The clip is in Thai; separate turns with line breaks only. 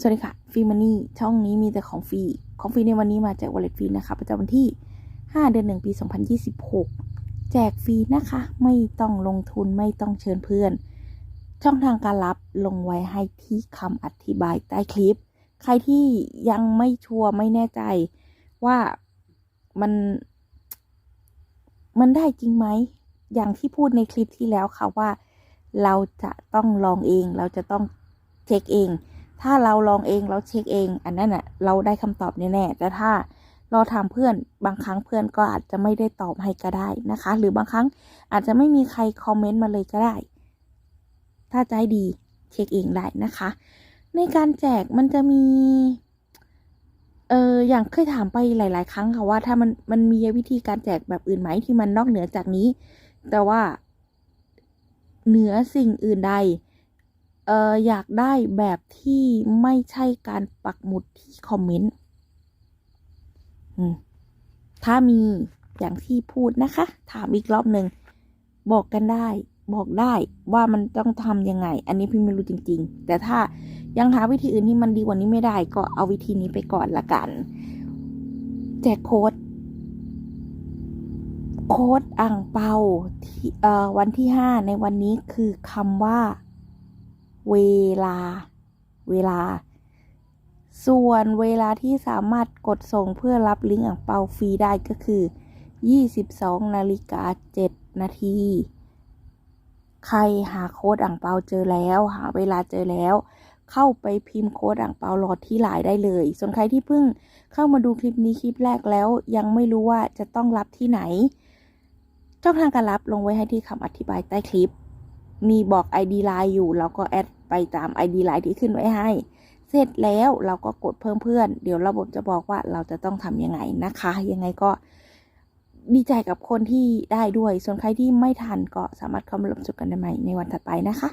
สวัสดีค่ะฟรีมันนี่ช่องนี้มีแต่ของฟรีของฟรีในวันนี้มาแจกวอลเล็ตฟรีนะคะประจำวันที่ 5 เดือน1ปี 2026 แจกฟรีนะคะ ไม่ต้องลงทุนไม่ต้องเชิญเพื่อน ช่องทางการรับลงไว้ให้ที่คำอธิบายใต้คลิป ใครที่ยังไม่ชัวร์ไม่แน่ใจว่ามันมันได้จริงไหม อย่างที่พูดในคลิปที่แล้วค่ะว่า เราจะต้องลองเอง เราจะต้องเช็คเอง ถ้าเราลองเองเราเช็คเอง อันนั้นน่ะเราได้คำตอบแน่ๆแต่ถ้าเราถามเพื่อนบางครั้งเพื่อนก็อาจจะไม่ได้ตอบให้ก็ได้นะคะ หรือบางครั้งอาจจะไม่มีใครคอมเมนต์มาเลยก็ได้ ถ้าใจดีเช็คเองได้นะคะ ในการแจกมันจะมีเอออย่างเคยถามไปหลาย ๆ ครั้งค่ะว่าถ้ามันมันมีวิธีการแจกแบบอื่นไหมที่มันนอกเหนือจากนี้ แต่ว่าเหนือสิ่งอื่นใด เอออยากได้แบบที่ไม่ใช่การปักหมุดที่คอมเมนต์ถ้ามีอย่างที่พูดนะคะ ถามอีกรอบหนึ่งบอกกันได้ บอกได้ว่ามันต้องทำยังไง อันนี้พี่ไม่รู้จริง ๆ แต่ถ้ายังหาวิธีอื่นที่มันดีกว่านี้ไม่ได้ ก็เอาวิธีนี้ไปก่อนละกัน แจกโค้ดโค้ดอ่างเปาที่เอ่อวันที่ห้าในวันนี้คือคำว่า เวลา เวลา ส่วนเวลาที่สามารถกดส่งเพื่อรับลิงก์อ่างเปาฟรีได้ก็คือ 22นาฬิกา7นาที ใครหาโค้ดอ่างเปาเจอแล้ว หาเวลาเจอแล้ว เข้าไปพิมพ์โค้ดอ่างเปารอที่ไลน์ได้เลย ส่วนใครที่เพิ่งเข้ามาดูคลิปนี้คลิปแรกแล้ว ยังไม่รู้ว่าจะต้องรับที่ไหนช่องทางการรับลงไว้ให้ที่คำอธิบายใต้คลิป มีบอก ID ไลน์อยู่ เราก็แอดไปตาม ID ไลน์ที่ขึ้นไว้ให้ เสร็จแล้วเราก็กดเพิ่มเพื่อน เดี๋ยวระบบจะบอกว่าเราจะต้องทำยังไงนะคะ ยังไงก็ดีใจกับคนที่ได้ด้วย ส่วนใครที่ไม่ทันก็สามารถเข้ามาร่วมสนุกกันได้ใหม่ในวันถัดไปนะคะ